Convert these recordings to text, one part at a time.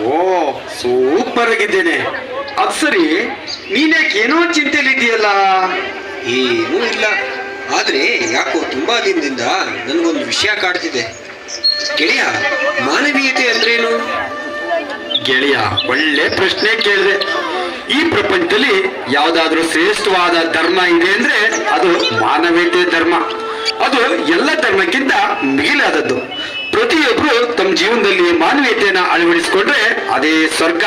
ಓ super ಆಗಿದ್ದೇನೆ. ಅದ್ ಸರಿ ನೀನೇಕೇನೋ ಏನೋ ಚಿಂತೆಲಿದೆಯಲ್ಲ ಏನೂ ಇಲ್ಲ. ಆದ್ರೆ ಯಾಕೋ ತುಂಬಾ ದಿನದಿಂದ ನನಗೊಂದು ವಿಷಯ ಕಾಡ್ತಿದೆ. ಗೆಳೆಯ ಮಾನವೀಯತೆ ಅಂದ್ರೇನು? ಗೆಳೆಯ ಒಳ್ಳೆ ಪ್ರಶ್ನೆ ಕೇಳಿದೆ. ಈ ಪ್ರಪಂಚದಲ್ಲಿ ಯಾವ್ದಾದ್ರೂ ಶ್ರೇಷ್ಠವಾದ ಧರ್ಮ ಇದೆ ಅಂದ್ರೆ ಅದು ಮಾನವೀಯತೆ ಧರ್ಮ. ಅದು ಎಲ್ಲ ಧರ್ಮಕ್ಕಿಂತ ಮಿಗಿಲಾದದ್ದು. ಪ್ರತಿಯೊಬ್ರು ತಮ್ಮ ಜೀವನದಲ್ಲಿ ಮಾನವೀಯತೆಯನ್ನ ಅಳವಡಿಸಿಕೊಂಡ್ರೆ ಅದೇ ಸ್ವರ್ಗ.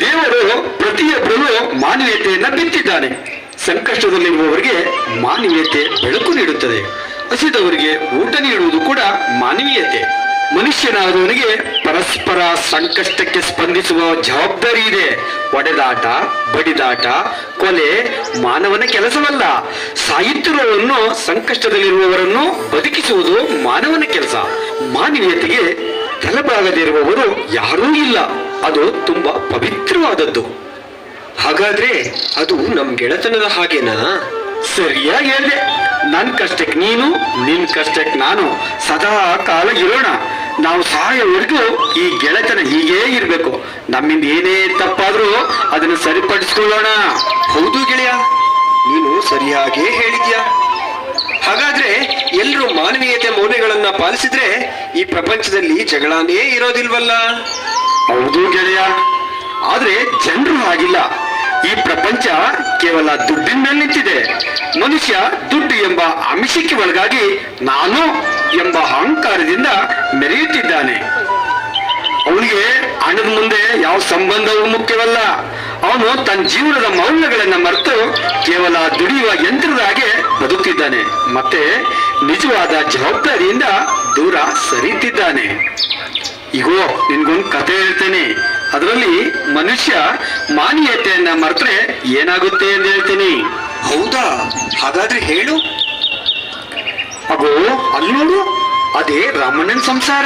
ದೇವರು ಪ್ರತಿಯೊಬ್ಬರು ಮಾನವೀಯತೆಯನ್ನ ಬಿತ್ತಿದ್ದಾನೆ. ಸಂಕಷ್ಟದಲ್ಲಿರುವವರಿಗೆ ಮಾನವೀಯತೆ ಬೆಳಕು ನೀಡುತ್ತದೆ. ಹಸಿದವರಿಗೆ ಊಟ ನೀಡುವುದು ಕೂಡ ಮಾನವೀಯತೆ. ಮನುಷ್ಯನಾದವನಿಗೆ ಪರಸ್ಪರ ಸಂಕಷ್ಟಕ್ಕೆ ಸ್ಪಂದಿಸುವ ಜವಾಬ್ದಾರಿ ಇದೆ. ಒಡೆದಾಟ, ಬಡಿದಾಟ, ಕೊಲೆ ಮಾನವನ ಕೆಲಸವಲ್ಲ. ಸಾಯುತ್ತಿರುವವರನ್ನು ಸಂಕಷ್ಟದಲ್ಲಿರುವವರನ್ನು ಬದುಕಿಸುವುದು ಮಾನವನ ಕೆಲಸ. ಮಾನವೀಯತೆಗೆ ತಲೆಬಾಗದಿರುವವರು ಯಾರೂ ಇಲ್ಲ. ಅದು ತುಂಬಾ ಪವಿತ್ರವಾದದ್ದು. ಹಾಗಾದ್ರೆ ಅದು ನಮ್ ಗೆಳೆತನದ ಹಾಗೇನಾ? ಸರಿಯಾಗಿ ಹೇಳಿದೆ. ನನ್ ಕಷ್ಟಕ್ಕೆ ನೀನು, ನಿನ್ ಕಷ್ಟಕ್ಕೆ ನಾನು ಸದಾ ಕಾಲ ಇರೋಣ. ನಾವು ಸಾಯೋವರೆಗೂ ಈ ಗೆಳೆತನ ಹೀಗೇ ಇರ್ಬೇಕು. ನಮ್ಮಿಂದ ಏನೇ ತಪ್ಪಾದ್ರೂ ಅದನ್ನ ಸರಿಪಡಿಸ್ಕೊಳ್ಳೋಣ. ಹೌದು ಗೆಳೆಯ. ನೀನು ಸರಿಯಾಗೇ ಹೇಳಿದ್ಯಾ? ಹಾಗಾದ್ರೆ ಎಲ್ಲರೂ ಮಾನವೀಯತೆ ಮೌಲ್ಯಗಳನ್ನ ಪಾಲಿಸಿದ್ರೆ ಈ ಪ್ರಪಂಚದಲ್ಲಿ ಜಗಳಾನೇ ಇರೋದಿಲ್ವಲ್ಲ? ಹೌದು ಗೆಳೆಯ. ಆದ್ರೆ ಜನರು ಹಾಗಿಲ್ಲ. ಈ ಪ್ರಪಂಚ ಕೇವಲ ದುಡ್ಡಿನ ಮೇಲೆ ನಿಂತಿದೆ. ಮನುಷ್ಯ ದುಡ್ಡು ಎಂಬ ಅಂಶಕ್ಕೆ ಒಳಗಾಗಿ ನಾನು ಎಂಬ ಅಹಂಕಾರದಿಂದ ಮೆರೆಯುತ್ತಿದ್ದಾನೆ. ಅವನಿಗೆ ಹಣದ ಮುಂದೆ ಯಾವ ಸಂಬಂಧವೂ ಮುಖ್ಯವಲ್ಲ. ಅವನು ತನ್ನ ಜೀವನದ ಮೌಲ್ಯಗಳನ್ನ ಮರೆತು ಕೇವಲ ದುಡಿಯುವ ಯಂತ್ರದ ಹಾಗೆ ಬದುಕ್ತಿದ್ದಾನೆ. ಮತ್ತೆ ನಿಜವಾದ ಜವಾಬ್ದಾರಿಯಿಂದ ದೂರ ಸರಿತಿದ್ದಾನೆ. ಇಗೋ ನಿನ್ಗೊಂದು ಕತೆ ಹೇಳ್ತೇನೆ. ಅದರಲ್ಲಿ ಮನುಷ್ಯ ಮಾನ್ಯತೆಯನ್ನ ಮರೆತ್ರೆ ಏನಾಗುತ್ತೆ ಅಂತ ಹೇಳ್ತೀನಿ. ಹೌದಾ? ಹಾಗಾದ್ರೆ ಹೇಳು. ಅಗೋ ಅಲ್ಲಿ ನೋಡು. ಅದೇ ರಾಮಣ್ಣನ ಸಂಸಾರ.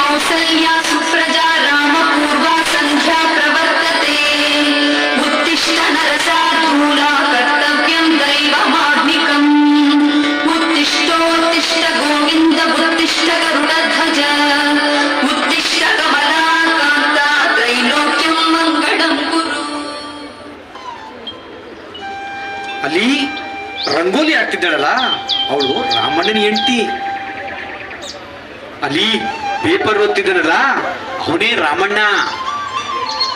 ಕೌಸಲ್ಯ ಸುಪ್ರಜಾ ರಾಮ ಪೂರ್ವ ಸಂಧ್ಯಾ ಅವಳು ರಾಮಣ್ಣನ ಹೆಂಡತಿ. ಅಲ್ಲಿ ಪೇಪರ್ ಓದ್ತಿದ್ದಾನಲ್ಲ, ಅವನೇ ರಾಮಣ್ಣ.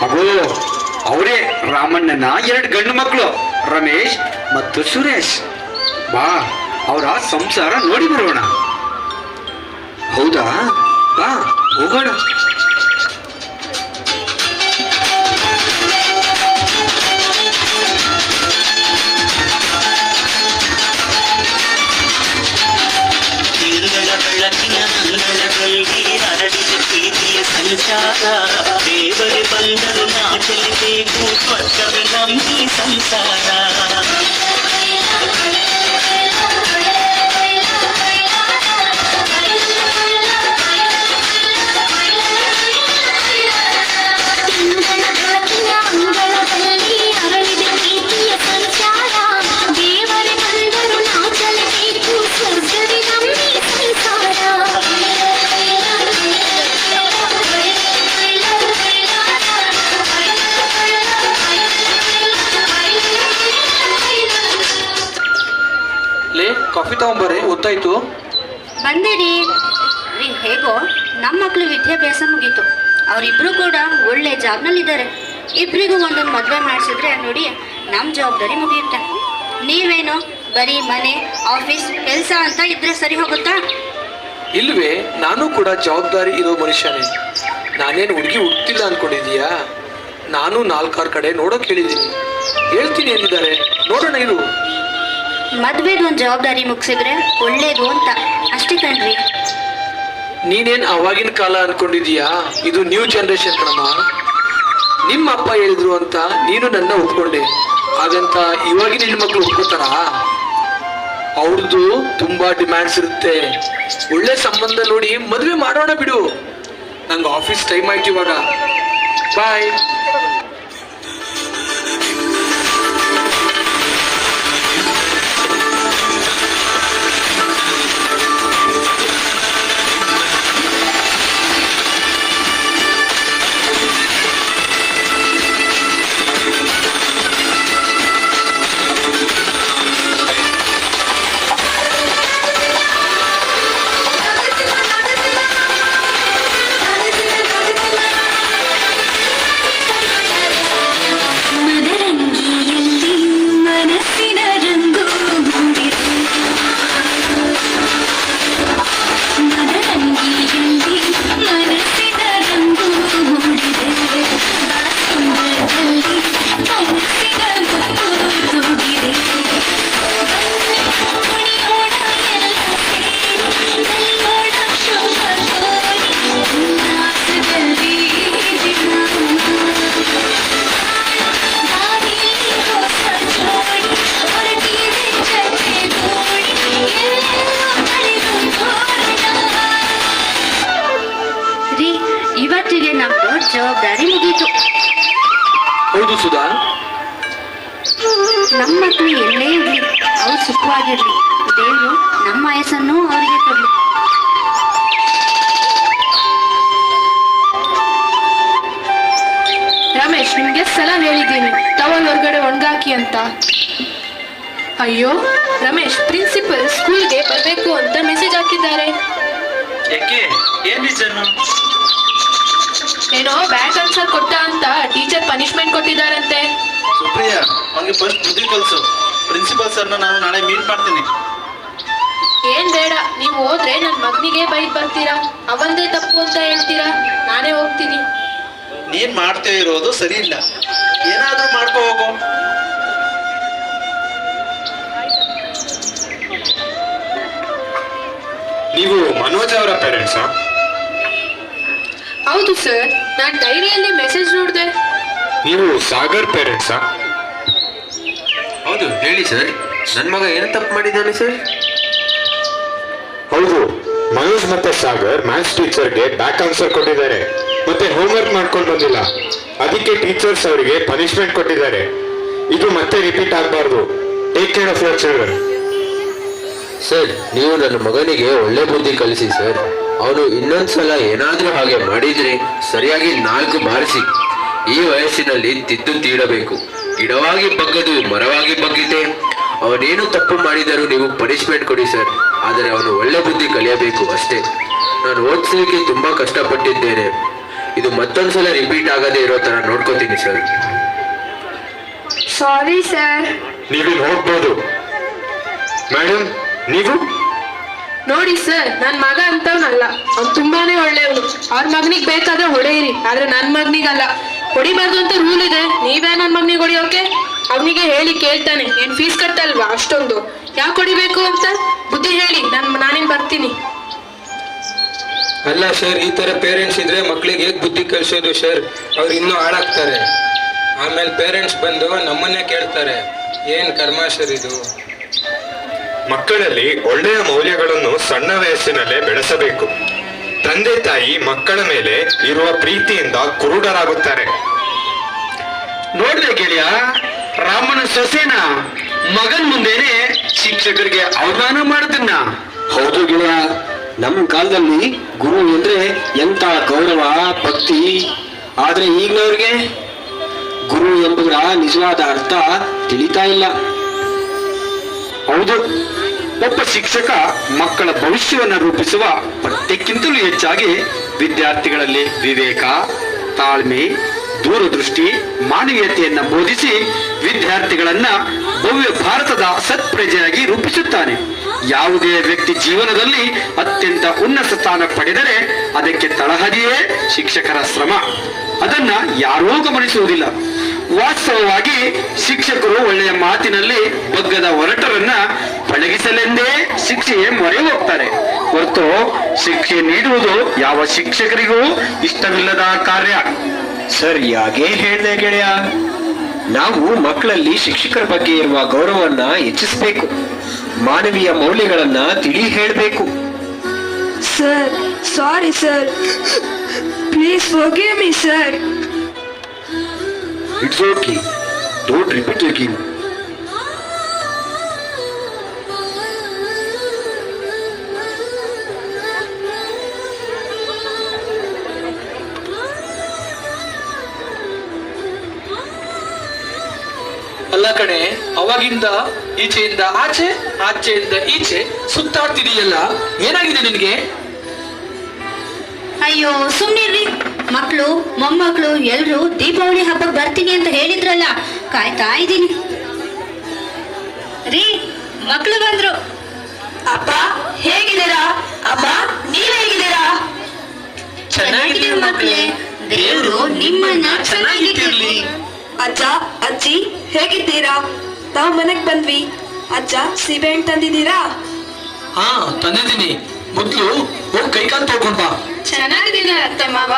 ಅವಳು, ಅವರೇ ರಾಮಣ್ಣನ ಎರಡು ಗಂಡು ಮಕ್ಕಳು, ರಮೇಶ್ ಮತ್ತು ಸುರೇಶ್. ಬಾ, ಅವರ ಸಂಸಾರ ನೋಡಿ ಬರೋಣ. ಹೌದಾ? ಬಾ, ಹೋಗೋಣ. ದೇವರೇ ಬಂದರು ನಾಚಲಿಬೇಕು ಸ್ವರ್ಗವೇ ನಂಬಿ ಸಂಸಾರ ವಿದ್ಯಾಭ್ಯಾಸ ಮುಗೀತು. ಅವರಿಬ್ರು ಕೂಡ ಒಳ್ಳೆ ಜಾಬ್ನಲ್ಲಿದ್ದಾರೆ. ಇಬ್ರಿಗೂ ಒಂದೊಂದು ಮದುವೆ ಮಾಡಿಸಿದ್ರೆ ನೋಡಿ ನಮ್ಮ ಜವಾಬ್ದಾರಿ ಮುಗಿಯುತ್ತೆ. ನೀವೇನು ಬರೀ ಮನೆ ಆಫೀಸ್ ಕೆಲಸ ಅಂತ ಇದ್ರೆ ಸರಿ ಹೋಗುತ್ತಾ? ಇಲ್ವೇ ನಾನು ಕೂಡ ಜವಾಬ್ದಾರಿ ಇರೋ ಮನುಷ್ಯನೇ. ನಾನೇನು ಹುಡುಗಿ ಹುಟ್ಟಿಲ್ಲ ಅನ್ಕೊಂಡಿದೀಯಾ ನಾನು ನಾಲ್ಕಾರು ಕಡೆ ನೋಡೋಕೆ ಹೇಳಿದ್ದೀನಿ. ಹೇಳ್ತೀನಿ ಎಂದಿದ್ದಾರೆ. ನೋಡೋಣ ಇರು. ಮದುವೆದು ಒಂದು ಜವಾಬ್ದಾರಿ ಮುಗಿಸಿದ್ರೆ ಒಳ್ಳೇದು ಅಂತ. ಅಷ್ಟೇ ಕಣ್ರಿ. ನೀನೇನ್ ಅವಾಗಿನ ಕಾಲ ಅನ್ಕೊಂಡಿದೀಯಾ? ಇದು ನ್ಯೂ ಜನರೇಷನ್ ಕಣಮ್ಮ. ನಿಮ್ಮ ಅಪ್ಪ ಹೇಳಿದ್ರು ಅಂತ ನೀನು ನನ್ನ ಒಪ್ಕೊಂಡೆ. ಹಾಗಂತ ಇವಾಗಿನ ಹೆಣ್ಮಕ್ಳು ಒಪ್ಕೋತಾರ? ಅವ್ರದ್ದು ತುಂಬಾ ಡಿಮ್ಯಾಂಡ್ಸ್ ಇರುತ್ತೆ. ಒಳ್ಳೆ ಸಂಬಂಧ ನೋಡಿ ಮದುವೆ ಮಾಡೋಣ ಬಿಡು. ನಂಗೆ ಆಫೀಸ್ ಟೈಮ್ ಆಯ್ತು ಇವಾಗ. ಬಾಯ್ ಅಯ್ಯೋ ರಮೇಶ್ ಪ್ರಿನ್ಸಿಪಲ್ ಸ್ಕೂಲ್ಗೆ ಬರಬೇಕು ಅಂತ ಮೆಸೇಜ್ ಹಾಕಿದ್ದಾರೆ. ಯಾಕೆ ಏನ್ ರೀಸನ್ ಏನೋ ಬ್ಯಾಕ್ ಆನ್ಸರ್ ಕೊಟ್ಟ ಅಂತ ಟೀಚರ್ ಪನಿಷ್ಮೆಂಟ್ ಕೊಟ್ಟಿದ್ದಾರಂತೆ. ಸುಪ್ರಿಯಾ ಅವ್ನಿಗೆ ಫಸ್ಟ್ ಬುದ್ಧಿ ಕಲಿಸು. ಪ್ರಿನ್ಸಿಪಲ್ ಸರ್ನ ನಾನು ನಾಳೆ ಮೀಟ್ ಮಾಡ್ತೀನಿ. ಏನ್ ಬೇಡ ನೀವು ಹೋದ್ರೆ ನನ್ನ ಮಗನಿಗೆ ಬೈಕ್ ಬರ್ತೀರಾ. ಅವಂದೇ ತಪ್ಪು ಅಂತ ಹೇಳ್ತೀರಾ. ನಾನೇ ಹೋಗ್ತೀನಿ. ನೀನ್ ಮಾಡ್ತೇ ಇರೋದು ಸರಿ ಇಲ್ಲ. ಏನಾದ್ರೂ ಮಾಡ್ಕೋ ಹೋಗು. ನೀವು ಮನೋಜ್ ಅವರ ಪೇರೆಂಟ್ಸಾ ಹೌದು ಸರ್ ನಾನು ಡೈರಿಯಲ್ಲಿ ಮೆಸೇಜ್ ನೋಡಿದೆ. ನೀವು ಸಾಗರ್ ಪೇರೆಂಟ್ಸಾ ಹೌದು ಹೇಳಿ ಸರ್ ನನ್ನ ಮಗ ಏನು ತಪ್ಪು ಮಾಡಿದ್ದಾನೆ ಸರ್ ಹೌದು. ಮನೋಜ್ ಮತ್ತೆ ಸಾಗರ್ ಮ್ಯಾಥ್ಸ್ ಟೀಚರ್ಗೆ ಬ್ಯಾಕ್ ಆನ್ಸರ್ ಕೊಟ್ಟಿದ್ದಾರೆ. ಮತ್ತೆ ಹೋಮ್ವರ್ಕ್ ಮಾಡ್ಕೊಂಡು ಬಂದಿಲ್ಲ. ಅದಕ್ಕೆ ಟೀಚರ್ಸ್ ಅವರಿಗೆ ಪನಿಷ್ಮೆಂಟ್ ಕೊಟ್ಟಿದ್ದಾರೆ. ಇದು ಮತ್ತೆ ರಿಪೀಟ್ ಆಗಬಾರ್ದು. Take care of your children sir ನೀವು ನನ್ನ ಮಗನಿಗೆ ಒಳ್ಳೆ ಬುದ್ಧಿ ಕಲಿಸಿ ಸರ್. ಅವನು ಇನ್ನೊಂದ್ಸಲ ಏನಾದರೂ ಹಾಗೆ ಮಾಡಿದ್ರೆ ಸರಿಯಾಗಿ ನಾಲ್ಕು ಬಾರಿಸಿ ಈ ವಯಸ್ಸಿನಲ್ಲಿ ತಿದ್ದು ತೀಡಬೇಕು. ಗಿಡವಾಗಿ ಬಗ್ಗದು ಮರವಾಗಿ ಬಗ್ಗಿದೆ ಅವನೇನು ತಪ್ಪು ಮಾಡಿದರೂ ನೀವು ಪನಿಷ್ಮೆಂಟ್ ಕೊಡಿ ಸರ್. ಆದರೆ ಅವನು ಒಳ್ಳೆ ಬುದ್ಧಿ ಕಲಿಯಬೇಕು ಅಷ್ಟೇ. ನಾನು ಓದಿಸಲಿಕ್ಕೆ ತುಂಬಾ ಕಷ್ಟಪಟ್ಟಿದ್ದೇನೆ. ಇದು ಮತ್ತೊಂದ್ಸಲ ರಿಪೀಟ್ ಆಗದೆ ಇರೋ ತರ ನೋಡ್ಕೋತೀನಿ ಸರ್. ಸಾರಿ ಸರ್ ನೀವು ಹೋಗ್ಬೋದು. ಮೇಡಮ್ ನೀವು? ನೋಡಿ ಸರ್ ನನ್ ಮಗ ಅಂತವ್ನಲ್ಲ. ಅವ್ನು ತುಂಬಾನೇ ಒಳ್ಳೆಯವನು. ಅವ್ರ ಮಗನಿಗೆ ಬೇಕಾದ್ರೆ ಹೊಡೆಯಿರಿ ಆದ್ರೆ ನನ್ ಮಗನಿಗಲ್ಲ. ಹೊಡಿಬಾರ್ದು ಅಂತ ರೂಲ್ ಇದೆ. ನೀವೇ ನನ್ ಮಗನಿಗೆ ಹೊಡಿಯೋಕೆ? ಅವನಿಗೆ ಹೇಳಿ ಕೇಳ್ತಾನೆ. ಏನ್ ಫೀಸ್ ಕಟ್ಟಲ್ವಾ ಅಷ್ಟೊಂದು? ಯಾಕೆ ಹೊಡಿಬೇಕು ಅಂತ? ಬುದ್ಧಿ ಹೇಳಿ. ನನ್ ನಾನೇನ್ ಬರ್ತೀನಿ. ಅಲ್ಲ ಸರ್ ಈ ತರ ಪೇರೆಂಟ್ಸ್ ಇದ್ರೆ ಮಕ್ಳಿಗೆ ಹೇಗ್ ಬುದ್ಧಿ ಕಲಿಸೋದು ಸರ್ ಅವ್ರು ಇನ್ನೂ ಹಾಳಾಗ್ತಾರೆ. ಆಮೇಲೆ ಪೇರೆಂಟ್ಸ್ ಬಂದು ನಮ್ಮನ್ನೇ ಕೇಳ್ತಾರೆ. ಏನ್ ಕರ್ಮ ಸರ್ ಇದು? ಮಕ್ಕಳಲ್ಲಿ ಒಳ್ಳೆಯ ಮೌಲ್ಯಗಳನ್ನು ಸಣ್ಣ ವಯಸ್ಸಿನಲ್ಲೇ ಬೆಳೆಸಬೇಕು. ತಂದೆ ತಾಯಿ ಮಕ್ಕಳ ಮೇಲೆ ಇರುವ ಪ್ರೀತಿಯಿಂದ ಕುರುಡರಾಗುತ್ತಾರೆ. ನೋಡ್ದೆ ಗೆಳೆಯ, ರಾಮನ ಸೊಸೆನ ಮಗನ್ ಮುಂದೆನೆ ಶಿಕ್ಷಕರಿಗೆ ಅವಮಾನ ಮಾಡೋದನ್ನ. ಹೌದು ಗೆಳೆಯ, ನಮ್ಮ ಕಾಲದಲ್ಲಿ ಗುರು ಎಂದ್ರೆ ಎಂತ ಗೌರವ, ಭಕ್ತಿ, ಆದ್ರೆ ಈಗಿನವ್ರಿಗೆ ಗುರು ಎಂಬುದರ ನಿಜವಾದ ಅರ್ಥ ತಿಳಿತಾ ಇಲ್ಲ. ಹೌದು. ಒಬ್ಬ ಶಿಕ್ಷಕ ಮಕ್ಕಳ ಭವಿಷ್ಯವನ್ನು ರೂಪಿಸುವ ಪಠ್ಯಕ್ಕಿಂತಲೂ ಹೆಚ್ಚಾಗಿ ವಿದ್ಯಾರ್ಥಿಗಳಲ್ಲಿ ವಿವೇಕ, ತಾಳ್ಮೆ, ದೂರದೃಷ್ಟಿ, ಮಾನವೀಯತೆಯನ್ನು ಬೋಧಿಸಿ ವಿದ್ಯಾರ್ಥಿಗಳನ್ನ ಭವ್ಯ ಭಾರತದ ಸತ್ಪ್ರಜೆಯಾಗಿ ರೂಪಿಸುತ್ತಾನೆ. ಯಾವುದೇ ವ್ಯಕ್ತಿ ಜೀವನದಲ್ಲಿ ಅತ್ಯಂತ ಉನ್ನತ ಸ್ಥಾನ ಪಡೆದರೆ ಅದಕ್ಕೆ ತಳಹದಿಯೇ ಶಿಕ್ಷಕರ ಶ್ರಮ. ಅದನ್ನ ಯಾರೂ ಗಮನಿಸುವುದಿಲ್ಲ. ವಾಸ್ತವವಾಗಿ ಶಿಕ್ಷಕರು ಒಳ್ಳೆಯ ಮಾತಿನಲ್ಲಿ ಬಗ್ಗದ ಹೊರಟರನ್ನ ಪಳಗಿಸಲೆಂದೇ ಶಿಕ್ಷೆ ಮೊರೆ ಹೋಗ್ತಾರೆ ಹೊರತು ಶಿಕ್ಷೆ ನೀಡುವುದು ಯಾವ ಶಿಕ್ಷಕರಿಗೂ ಇಷ್ಟವಿಲ್ಲದ ಕಾರ್ಯ. ಸರಿಯಾಗೇ ಹೇಳಿದೆ ಗೆಳೆಯ. ನಾವು ಮಕ್ಕಳಲ್ಲಿ ಶಿಕ್ಷಕರ ಬಗ್ಗೆ ಇರುವ ಗೌರವವನ್ನ ಹೆಚ್ಚಿಸಬೇಕು. ಮಾನವೀಯ ಮೌಲ್ಯಗಳನ್ನ ತಿಳಿ ಹೇಳಬೇಕು. Sir sorry sir. Please forgive me sir. It's okay. Don't repeat again. ಕಣೆ ಅವಾಗಿಂದ ಈಚೆಯಿಂದ ಆಚೆ ಆಚೆಯಿಂದ ಈಚೆ ಸುತ್ತಾಡ್ತಿದೀಯಲ್ಲ ಏನಾಗಿದೆ ನಿನಗೆ? ಅಯ್ಯೋ ಸುಮ್ನಿರ್ರಿ. ಮಕ್ಕಳು ಮೊಮ್ಮಕ್ಕಳು ಎಲ್ರು ದೀಪಾವಳಿ ಹಬ್ಬಕ್ಕೆ ಬರ್ತೀನಿ ಅಂತ ಹೇಳಿದ್ರಲ್ಲ ಕಾಯ್ತಾ ಇದ್ದೀನಿ. ರೀ ಮಕ್ಕಳು ಬಂದ್ರು. ಅಪ್ಪ ಹೇಗಿದ್ದೀರಾ? ಅಪ್ಪ ನೀವ್ ಹೇಗಿದ್ದೀರಾ? ಚೆನ್ನಾಗಿದ್ದೀವಿ ಮಕ್ಕಳೇ ದೇವರು ನಿಮ್ಮನ್ನ ಚೆನ್ನಾಗಿಟ್ಟಿರ್ಲಿ ಅಜ್ಜ ಅಜ್ಜಿ ಹೇಗಿದ್ದೀರಾ? ತಾವ್ ಮನೆಗ್ ಬಂದ್ವಿ. ಅಜ್ಜ ಸೀಬೆಹಣ್ಣು ತಂದಿದ್ದೀರಾ? ಹಾ ತಂದಿದ್ದೀನಿ. ಮೊದ್ಲು ಹೋಗಿ ಕೈಕಾಲು ತೊಳ್ಕೊಂಡ್ ಬಾ. ಚೆನ್ನಾಗಿದ್ದೀನಿ ಅತ್ತೆ ಮಾವ?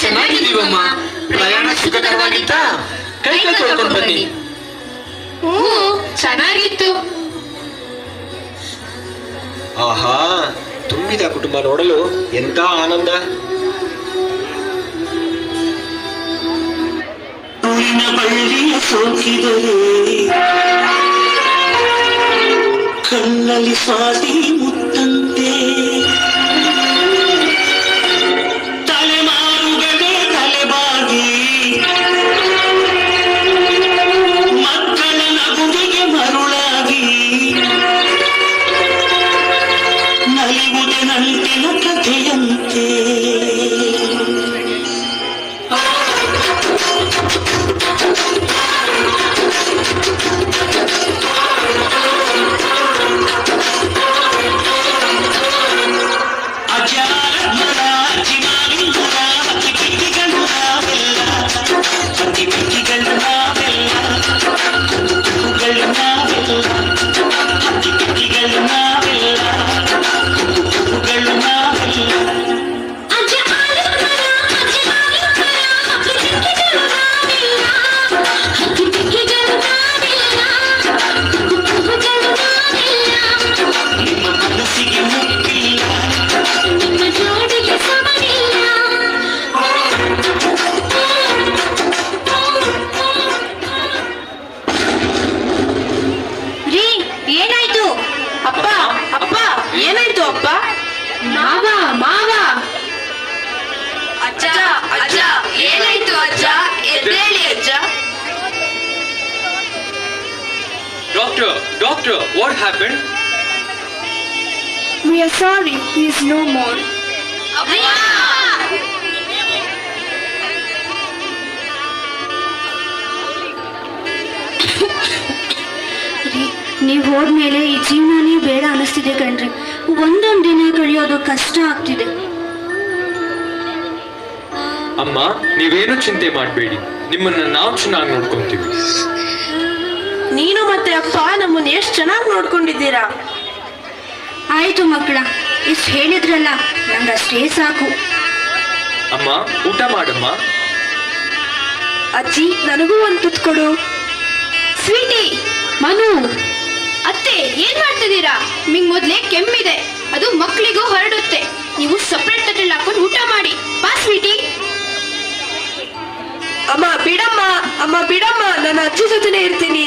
ಚೆನ್ನಾಗಿದೀವಮ್ಮ ಪ್ರಯಾಣ ಸುಖಕರವಾಗಿತ್ತಾ? ಕೈಕಾಲು ತೊಳ್ಕೊಂಡ್ ಬನ್ನಿ. ಹ್ಞೂ ಚೆನ್ನಾಗಿತ್ತು. ಆಹಾ ತುಂಬಿದ ಕುಟುಂಬ ನೋಡಲು ಎಂತ ಆನಂದ. ಮುಳ್ಳಿನ ಬಳ್ಳಿಯ ಸೋಕಿದರೆ ಕಣ್ಣಲ್ಲಿ ಸ್ವಾತಿ ಮುತ್ತಂತೆ doctor doctor what happened? We are sorry he is no more. ನೀವು ಹೋದ್ಮೇಲೆ ಈ ಜೀವನನೇ ಬೇಡ ಅನಿಸ್ತಿದೆ ಕಣ್ರಿ ಒಂದೊಂದು ದಿನ ಕಳಿಯೋದು ಕಷ್ಟ ಆಗ್ತಿದೆ ಅಮ್ಮ ನೀವೇನು ಚಿಂತೆ ಮಾಡಬೇಡಿ ನಿಮ್ಮನ್ನ ನಾವು ಚೆನ್ನಾಗಿ ನೋಡ್ಕೊಂತೀವಿ ನೀನು ಮತ್ತೆ ಅಪ್ಪ ನಮ್ಮನ್ನ ಎಷ್ಟು ಚೆನ್ನಾಗಿ ನೋಡ್ಕೊಂಡಿದ್ದೀರಾ? ಆಯ್ತು ಮಕ್ಕಳ ಇಷ್ಟು ಹೇಳಿದ್ರಲ್ಲ ನಂಗಷ್ಟೇ ಸಾಕು. ಅಮ್ಮ ಊಟ ಮಾಡಮ್ಮ. ಅಜ್ಜಿ ನನಗೂ ಒಂದು ತುತ್ತು ಕೊಡು. ಸ್ವೀಟಿ ಮನು ಅತ್ತೆ ಏನ್ ಮಾಡ್ತಿದ್ದೀರಾ? ನಿಮ್ ಮೊದ್ಲೇ ಕೆಮ್ಮಿದೆ ಅದು ಮಕ್ಕಳಿಗೂ ಹರಡುತ್ತೆ. ನೀವು ಸಪ್ರೇಟ್ ತಟ್ಟೆಲ್ ಹಾಕೊಂಡು ಊಟ ಮಾಡಿ. ಬಾ ಸ್ವೀಟಿ. ಅಮ್ಮ ಬಿಡಮ್ಮ ಅಮ್ಮ ಬಿಡಮ್ಮ ನಾನು ಅಜ್ಜಿ ಜೊತೆನೆ ಇರ್ತೀನಿ.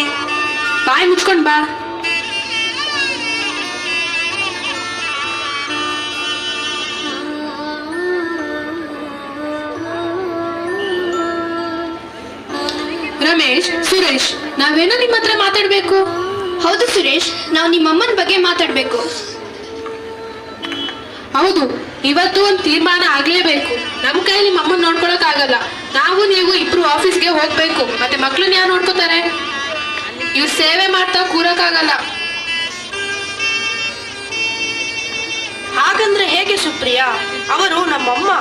ಬಾಯಿ ಮುಚ್ಕೊಂಡ್ ಬಾ. ರಮೇಶ್ ಸುರೇಶ್ ನಾವೇನೋ ನಿಮ್ಮ ಹತ್ರ ಮಾತಾಡ್ಬೇಕು? ಹೌದು ಸುರೇಶ್ ನಾವು ನಿಮ್ಮಮ್ಮನ ಬಗ್ಗೆ ಮಾತಾಡ್ಬೇಕು. ಹೌದು ಇವತ್ತು ಒಂದು ತೀರ್ಮಾನ ಆಗ್ಲೇಬೇಕು. ನಮ್ಮ ಕೈಯಲ್ಲಿ ನಿಮ್ಮ ಅಮ್ಮನ್ ನೋಡ್ಕೊಳಕ್ ಆಗಲ್ಲ. ನಾವು ನೀವು ಇಬ್ರು ಆಫೀಸ್ಗೆ ಹೋಗ್ಬೇಕು. ಮತ್ತೆ ಮಕ್ಳನ್ನ ಯಾರು ನೋಡ್ಕೋತಾರೆ? ಇವ್ರು ಸೇವೆ ಮಾಡ್ತಾ ಕೂರಕ್ಕಾಗಲ್ಲ. ಹಾಗಂದ್ರೆ ಹೇಗೆ ಸುಪ್ರಿಯಾ? ಅವರು ನಮ್ಮಮ್ಮ.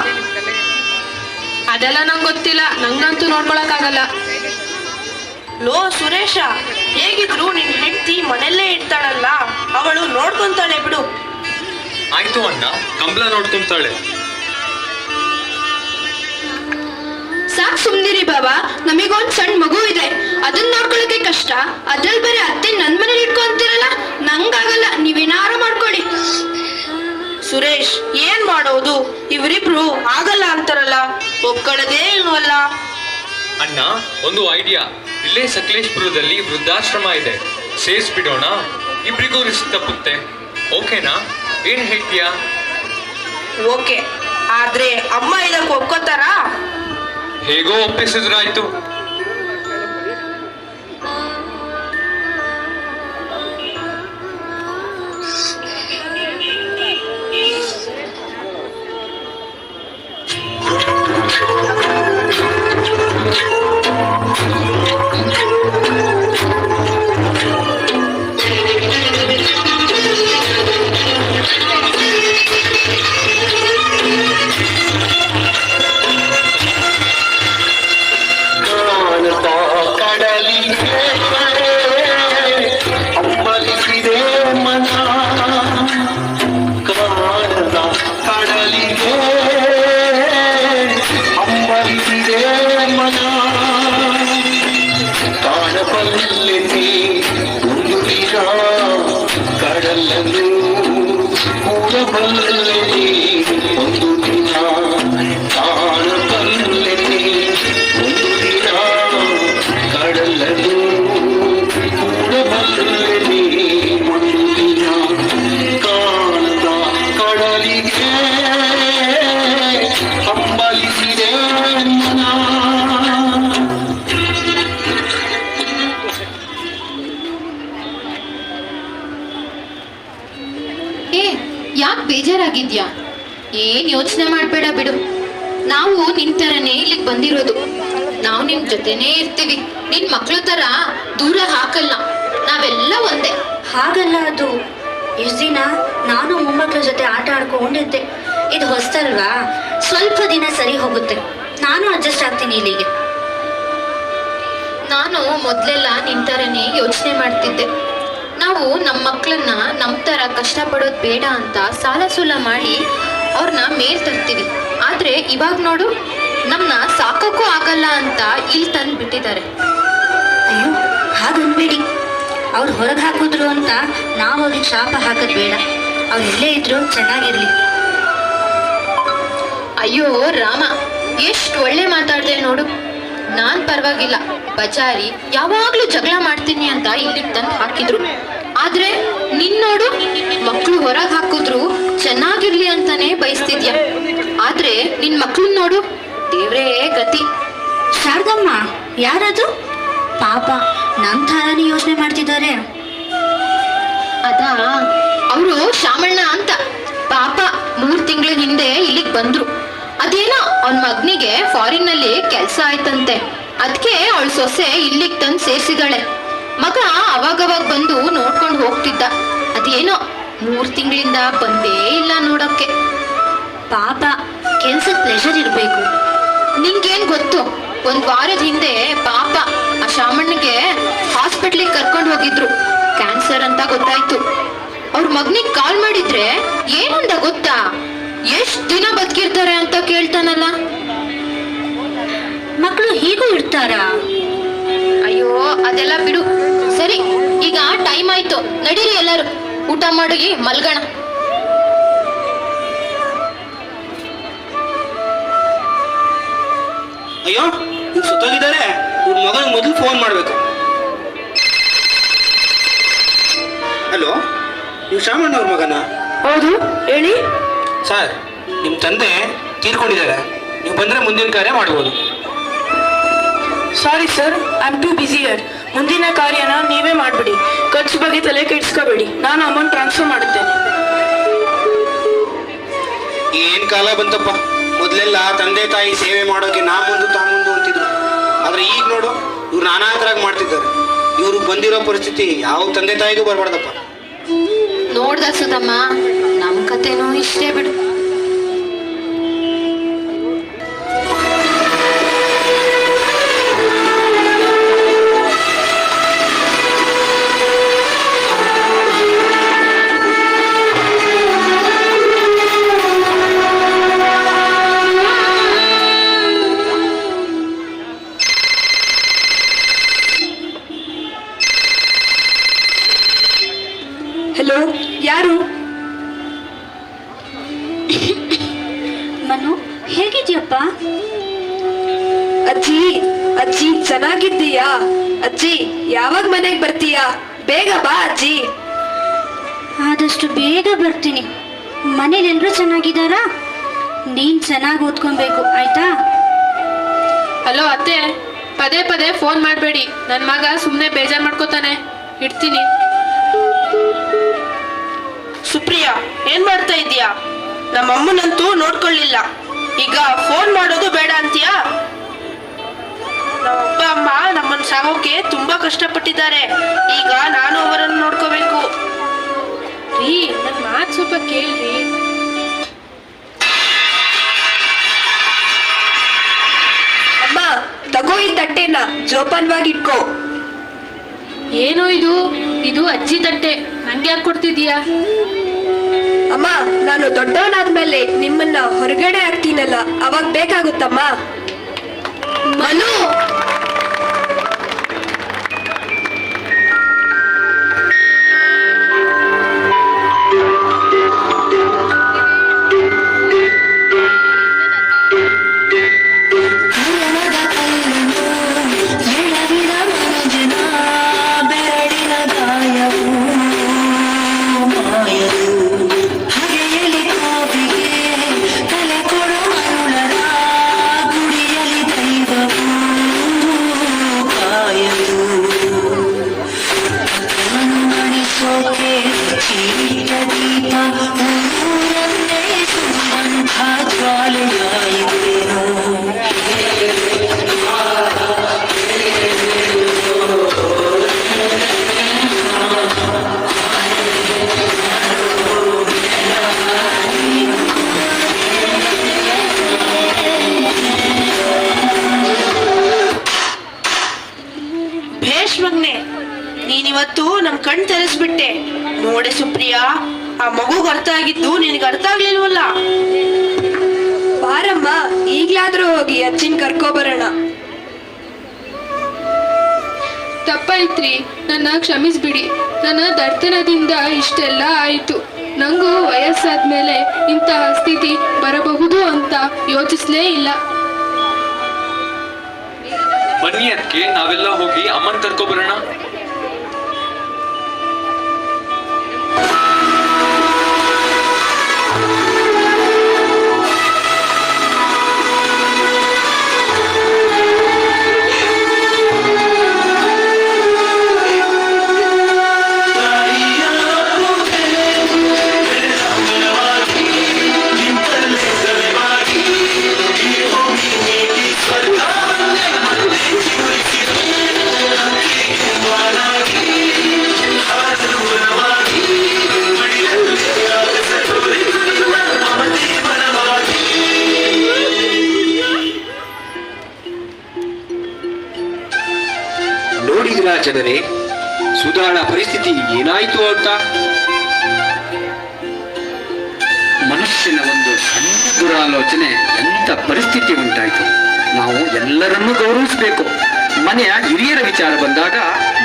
ಅದೆಲ್ಲ ನಂಗೆ ಗೊತ್ತಿಲ್ಲ. ನಂಗಂತೂ ನೋಡ್ಕೊಳಕ್ಕಾಗಲ್ಲ. ಲೋ ಸುರೇಶ ಹೇಗಿದ್ರು ನಿನ್ ಹೆಂಡತಿ ಮನೆಯಲ್ಲೇ ಇರ್ತಾಳಲ್ಲ? ಅವಳು ನೋಡ್ಕೊಂತಾಳೆ ಬಿಡು. ಆಯ್ತು ಅಣ್ಣ. ಕಂಬಳ ನೋಡ್ಕೊಂತಾಳೆ. ಸಾಕ್ ಸುಮ್ನಿರಿ ಬಾಬಾ? ನಮಗೊಂದ್ ಸಣ್ಣ ಮಗು ಇದೆ. ಅದನ್ನ ನೋಡ್ಕೊಳಕ್ಕೆ ಕಷ್ಟ. ಅದ್ರಲ್ಲಿ ಬರೀ ಅತ್ತೆ ನನ್ ಮನೇಲಿ ಇಟ್ಕೊಂತೀರಲ್ಲ ನಂಗಾಗಲ್ಲ. ನೀವೇನಾರ ಮಾಡ್ಕೊಳ್ಳಿ. ಸುರೇಶ್ ಏನ್ ಮಾಡೋದು? ಇವರಿಬ್ರು ಆಗಲ್ಲ ಅಂತಾರಲ್ಲ. ಒಪ್ಕೊಳ್ಳೋದೇ ಇಲ್ವಲ್ಲ ಅಣ್ಣ ಒಂದು ಐಡಿಯಾ. ಇಲ್ಲೇ ಸಕಲೇಶ್ಪುರದಲ್ಲಿ ವೃದ್ಧಾಶ್ರಮ ಇದೆ. ಸೇರಿಸ್ಬಿಡೋಣ. ಇಬ್ರಿಗೂ ರಿಸ್ಕ್ ತಪ್ಪುತ್ತೆ. ಓಕೆನಾ? ಏನ್ ಹೇಳ್ತೀಯಾ? ಓಕೆ. ಆದ್ರೆ ಅಮ್ಮ ಇದಕ್ಕೆ ಒಪ್ಕೋತಾರಾ? ಹೇಗೋ ಒಪ್ಪಿಸಿದ್ರಾಯ್ತು. ೂ ಜೊತೆನೇ ಇರ್ತೀವಿ. ನಿನ್ ಮಕ್ಳು ತರ ದೂರ ಹಾಕಲ್ಲ. ನಾವೆಲ್ಲ ಒಂದೇ. ಹಾಗಲ್ಲ ಅದು. ಇಷ್ಟು ದಿನ ನಾನು ಮೊಮ್ಮಕ್ಕಳ ಜೊತೆ ಆಟ ಆಡ್ಕೊಂಡಿದ್ದೆ. ಇದು ಹೊಸ್ತಲ್ವಾ? ಸ್ವಲ್ಪ ದಿನ ಸರಿ ಹೋಗುತ್ತೆ. ನಾನು ಅಡ್ಜಸ್ಟ್ ಆಗ್ತೀನಿ ಇಲ್ಲಿಗೆ. ನಾನು ಮೊದ್ಲೆಲ್ಲ ನಿನ್ ತರನೇ ಯೋಚನೆ ಮಾಡ್ತಿದ್ದೆ. ನಾವು ನಮ್ಮ ಮಕ್ಕಳನ್ನ ನಮ್ ತರ ಕಷ್ಟಪಡೋದ್ ಬೇಡ ಅಂತ ಸಾಲ ಸೂಲ ಮಾಡಿ ಅವ್ರನ್ನ ಮೇಲ್ ತರ್ತೀವಿ. ಆದ್ರೆ ಇವಾಗ ನೋಡು ನಮ್ನ ಸಾಕಕ್ಕೂ ಆಗಲ್ಲ ಅಂತ ಇಲ್ಲಿ ತಂದು ಬಿಟ್ಟಿದ್ದಾರೆ ಅಯ್ಯೋ ಹಾಗನ್ಬೇಡಿ. ಅವ್ರು ಹೊರಗೆ ಹಾಕಿದ್ರು ಅಂತ ನಾವು ಅವ್ರಿಗೆ ಶಾಪ ಹಾಕೋದು ಬೇಡ. ಅವ್ರು ಇಲ್ಲೇ ಇದ್ರು ಚೆನ್ನಾಗಿರ್ಲಿ. ಅಯ್ಯೋ ರಾಮ ಎಷ್ಟು ಒಳ್ಳೆ ಮಾತಾಡ್ದೆ ನೋಡು. ನಾನ್ ಪರವಾಗಿಲ್ಲ. ಬಜಾರಿ ಯಾವಾಗ್ಲೂ ಜಗಳ ಮಾಡ್ತೀನಿ ಅಂತ ಇಲ್ಲಿಗೆ ತಂದು ಹಾಕಿದ್ರು. ಆದ್ರೆ ನಿನ್ ನೋಡು ಮಕ್ಕಳು ಹೊರಗೆ ಹಾಕಿದ್ರು ಚೆನ್ನಾಗಿರ್ಲಿ ಅಂತಾನೆ ಬಯಸ್ತಿದ್ಯಾ. ಆದ್ರೆ ನಿನ್ ಮಕ್ಳನ್ನ ನೋಡು ದೇವ್ರೇ ಗತಿ. ಶಾರದಮ್ಮ ಯಾರದು? ಪಾಪ ನಮ್ ಥರನೇ ಯೋಚನೆ ಮಾಡ್ತಿದ್ದಾರೆ. ಅದ ಅವರು ಶಾಮಣ್ಣ ಅಂತ. ಪಾಪ ಮೂರ್ ತಿಂಗಳ ಹಿಂದೆ ಇಲ್ಲಿಗ್ ಬಂದ್ರು. ಅದೇನೋ ಅವನ್ ಮಗ್ನಿಗೆ ಫಾರಿನ್ನಲ್ಲಿ ಕೆಲ್ಸ ಆಯ್ತಂತೆ. ಅದಕ್ಕೆ ಅವಳ ಸೊಸೆ ಇಲ್ಲಿಗ್ ತಂದು ಸೇರ್ಸಿದಾಳೆ. ಮಗ ಅವಾಗವಾಗ ಬಂದು ನೋಡ್ಕೊಂಡು ಹೋಗ್ತಿದ್ದ. ಅದೇನೋ ಮೂರ್ ತಿಂಗಳಿಂದ ಬಂದೇ ಇಲ್ಲ ನೋಡಕ್ಕೆ ಪಾಪ ಕೆಲ್ಸದ ಪ್ಲೆಷರ್ ಇರಬೇಕು. ನಿಂಗೇನ್ ಗೊತ್ತು? ಒಂದ್ ವಾರದ ಹಿಂದೆ ಪಾಪ ಆ ಶಾಮಣ್ಣಗೆ ಹಾಸ್ಪಿಟ್ಲಿಗೆ ಕರ್ಕೊಂಡು ಹೋಗಿದ್ರು. ಕ್ಯಾನ್ಸರ್ ಅಂತ ಗೊತ್ತಾಯ್ತು. ಅವ್ರ ಮಗನಿಗೆ ಕಾಲ್ ಮಾಡಿದ್ರೆ ಏನಂದ ಗೊತ್ತಾ? ಎಷ್ಟ್ ದಿನ ಬದುಕಿರ್ತಾರೆ ಅಂತ ಕೇಳ್ತಾನಲ್ಲ. ಮಕ್ಕಳು ಹೀಗೂ ಇರ್ತಾರಾ? ಅಯ್ಯೋ ಅದೆಲ್ಲ ಬಿಡು. ಸರಿ ಈಗ ಟೈಮ್ ಆಯ್ತು. ನಡೀರಿ ಎಲ್ಲರೂ. ಊಟ ಮಾಡಿ ಮಲ್ಗಣ. ಅಯ್ಯೋ ಇವ್ರು ಸುತ್ತೋಗಿದ್ದಾರೆ. ಇವ್ರ ಮಗನ ಮೊದಲು ಫೋನ್ ಮಾಡ್ಬೇಕು. ಹಲೋ ನೀವು ಶಾಮಣ್ಣ ಅವ್ರ ಮಗನ? ಹೌದು ಹೇಳಿ. ಸರ್ ನಿಮ್ಮ ತಂದೆ ತೀರ್ಕೊಂಡಿದ್ದಾರೆ. ನೀವು ಬಂದ್ರೆ ಮುಂದಿನ ಕಾರ್ಯ ಮಾಡ್ಬೋದು. Sorry sir I am too busy ಯರ್ ಮುಂದಿನ ಕಾರ್ಯನ ನೀವೇ ಮಾಡ್ಬಿಡಿ. ಖರ್ಚು ಬಗ್ಗೆ ತಲೆ ಕೆಡಿಸ್ಕೋಬೇಡಿ. ನಾನು ಅಮೌಂಟ್ ಟ್ರಾನ್ಸ್ಫರ್ ಮಾಡುತ್ತೇನೆ. ಏನ್ ಕಾಲ ಬಂತಪ್ಪ? ಮೊದಲೆಲ್ಲ ತಂದೆ ತಾಯಿ ಸೇವೆ ಮಾಡೋಕೆ ನಾ ಮುಂದು ತಾ ಮುಂದು ಅಂತಿದ್ರು. ಆದ್ರೆ ಈಗ ನೋಡು, ಇವ್ರು ನಾನಾ ಥರಾಗಿ ಮಾಡ್ತಿದ್ದಾರೆ. ಇವ್ರು ಬಂದಿರೋ ಪರಿಸ್ಥಿತಿ ಯಾವ ತಂದೆ ತಾಯಿಗೂ ಬರಬಾರ್ದಪ್ಪ. ನೋಡ್ದ ಸುಧಮ್ಮ, ನಮ್ ಕತೆನೂ ಇಷ್ಟೇ ಬಿಡು. ಪದೇ ಪದೇ ಫೋನ್ ಮಾಡಬೇಡಿ. ನನ್ನ ಮಗ ಸುಮ್ಮನೆ ಬೇಜಾರು ಮಾಡ್ಕೋತಾನೆ. ಇಡ್ತೀನಿ. ಸುಪ್ರಿಯಾ ಏನ್ ಮಾಡ್ತಾ ಇದೀಯಾ ನಮ್ಮ ಅಮ್ಮನಂತೂ ನೋಡ್ಕೊಳ್ಳಿಲ್ಲ. ಈಗ ಫೋನ್ ಮಾಡೋದು ಬೇಡ ಅಂತೀಯಾ? ನಮ್ಮ ಅಪ್ಪ ಅಮ್ಮ ನಮ್ಮನ್ನ ಸಾಗೋಕೆ ತುಂಬಾ ಕಷ್ಟಪಟ್ಟಿದ್ದಾರೆ. ಈಗ ನಾನು ಅವರನ್ನು ನೋಡ್ಕೋಬೇಕು. ರೀ ನನ್ನ ಮಾತು ಸ್ವಲ್ಪ ಕೇಳ್ರಿ. ತಗೋ ಈ ತಟ್ಟೆನ ಜೋಪಾನವಾಗಿ ಇಟ್ಕೋ ಏನೋ ಇದು? ಇದು ಅಜ್ಜಿ ತಟ್ಟೆ. ನಂಗೆ ಯಾಕೆ ಕೊಡ್ತಿದೀಯಾ ಅಮ್ಮ ನಾನು ದೊಡ್ಡವನಾದ್ಮೇಲೆ ನಿಮ್ಮನ್ನ ಹೊರಗಡೆ ಹಾಕ್ತೀನಲ್ಲ ಅವಾಗ ಬೇಕಾಗುತ್ತಮ್ಮ. ಮನು! ಕಣ್ ತೆರೆಸ್ಬಿಟ್ಟೆ. ನೋಡೆ ಸುಪ್ರಿಯಾ ಆ ಮಗುಗ್ ಅರ್ಥ ಆಗಿದ್ದು ನಿನಗೆ ಅರ್ಥ ಆಗ್ಲಿಲ್ವಲ್ಲ? ಬಾರಮ್ಮ ಈಗ್ಲಾದ್ರೂ ಹೋಗಿ ಅಜ್ಜಿನ್ ಕರ್ಕೊಬರೋಣ ತಪ್ಪಾಯ್ತ್ರಿ ನನ್ನ ಕ್ಷಮಿಸ್ಬಿಡಿ. ನನ್ನ ದರ್ತನದಿಂದ ಇಷ್ಟೆಲ್ಲ ಆಯಿತು. ನಂಗೂ ವಯಸ್ಸಾದ್ಮೇಲೆ ಇಂತಹ ಸ್ಥಿತಿ ಬರಬಹುದು ಅಂತ ಯೋಚಿಸ್ಲೇ ಇಲ್ಲ. ಬನ್ನಿ ಅದಕ್ಕೆ ನಾವೆಲ್ಲ ಹೋಗಿ ಅಮ್ಮನ್ ಕರ್ಕೊ ಬರೋಣ ಸುಧಾರಣಾ ಪರಿಸ್ಥಿತಿ ಏನಾಯಿತು ಅಂತ? ಮನುಷ್ಯನ ಒಂದು ಸಣ್ಣ ದುರಾಲೋಚನೆ ಎಂಥ ಪರಿಸ್ಥಿತಿ ಉಂಟಾಯಿತು? ನಾವು ಎಲ್ಲರನ್ನೂ ಗೌರವಿಸಬೇಕು. ಮನೆಯ ಹಿರಿಯರ ವಿಚಾರ ಬಂದಾಗ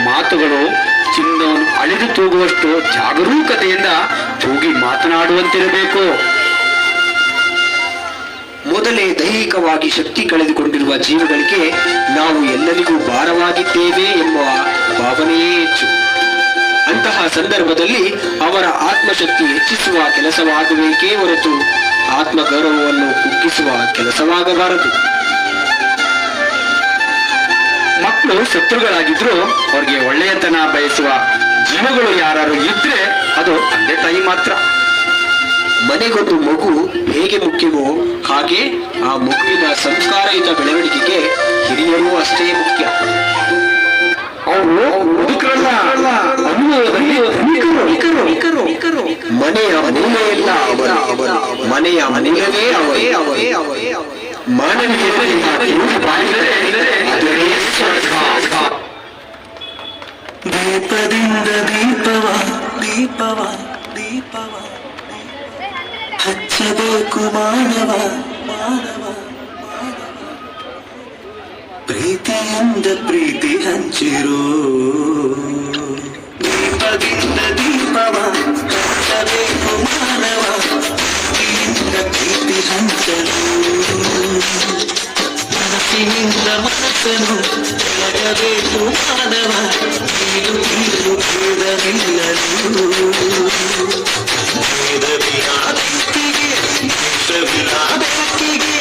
ಮಾತುಗಳು, ಚಿನ್ನವನ್ನು ಅಳೆದು ತೂಗುವಷ್ಟು ಜಾಗರೂಕತೆಯಿಂದ ತೂಗಿ ಮಾತನಾಡುವಂತಿರಬೇಕು. ಮೊದಲೇ ದೈಹಿಕವಾಗಿ ಶಕ್ತಿ ಕಳೆದುಕೊಂಡಿರುವ ಜೀವಗಳಿಗೆ ನಾವು ಎಲ್ಲರಿಗೂ ಭಾರವಾಗಿದ್ದೇವೆ ಎಂಬ ಭಾವನೆಯೇ ಹೆಚ್ಚು. ಅಂತಹ ಸಂದರ್ಭದಲ್ಲಿ ಅವರ ಆತ್ಮಶಕ್ತಿ ಹೆಚ್ಚಿಸುವ ಕೆಲಸವಾಗಬೇಕೇ ಹೊರತು ಆತ್ಮ ಗೌರವವನ್ನು ಕುಗ್ಗಿಸುವ ಕೆಲಸವಾಗಬಾರದು. ಮಕ್ಕಳು ಶತ್ರುಗಳಾಗಿದ್ರು ಅವ್ರಿಗೆ ಒಳ್ಳೆಯತನ ಬಯಸುವ ಜೀವಗಳು ಯಾರು ಇದ್ರೆ ಅದು ತಂದೆ ತಾಯಿ ಮಾತ್ರ. ಮನೆಗೊಂದು ಮಗು ಹೇಗೆ ಮುಖ್ಯವೋ ಹಾಗೆ ಆ ಮಗುವಿನ ಸಂಸ್ಕಾರಯುತ ಬೆಳವಣಿಗೆಗೆ ಹಿರಿಯರು ಅಷ್ಟೇ ಮುಖ್ಯ. ಮನೆಯ ಮೂಲೆಯೆಲ್ಲ ಅವರು ಅವರು ಮನೆಯ ಮೂಲವೇ ಅವರೇ ಅವರೇ ಅವರೇ ಮಾನವೀಯತೆಯ ಕಿರುಕು ಬಾಯಿದರೆ ಅದುವೇ ಸ್ವರ್ಗ. ದೀಪದಿಂದ ದೀಪವ ದೀಪವ ದೀಪವ ಹಚ್ಚಬೇಕು ಮಾನವ ಮಾನವ ಮಾನವ. ಪ್ರೀತಿಯಿಂದ ಪ್ರೀತಿ ಹಂಚಿರು ದೀಪದಿಂದ ದೀಪವ ಹಂಚಬೇಕು ಮಾನವ ಪ್ರೀತಿಯಿಂದ ಪ್ರೀತಿ ಹಂಚಲು ಮನಸ್ಸಿನಿಂದ ಮನಸ್ಸನ್ನು ಬೆಳಗಬೇಕು ಮಾನವ ನೀನು ನೀನು ಭೇದವಿಲ್ಲಲು ಭೇದವಿಲ್ಲ ಬೆಳಕಿಗೆ ಭೇದವಿಲ್ಲ ಬೆಳಕಿಗೆ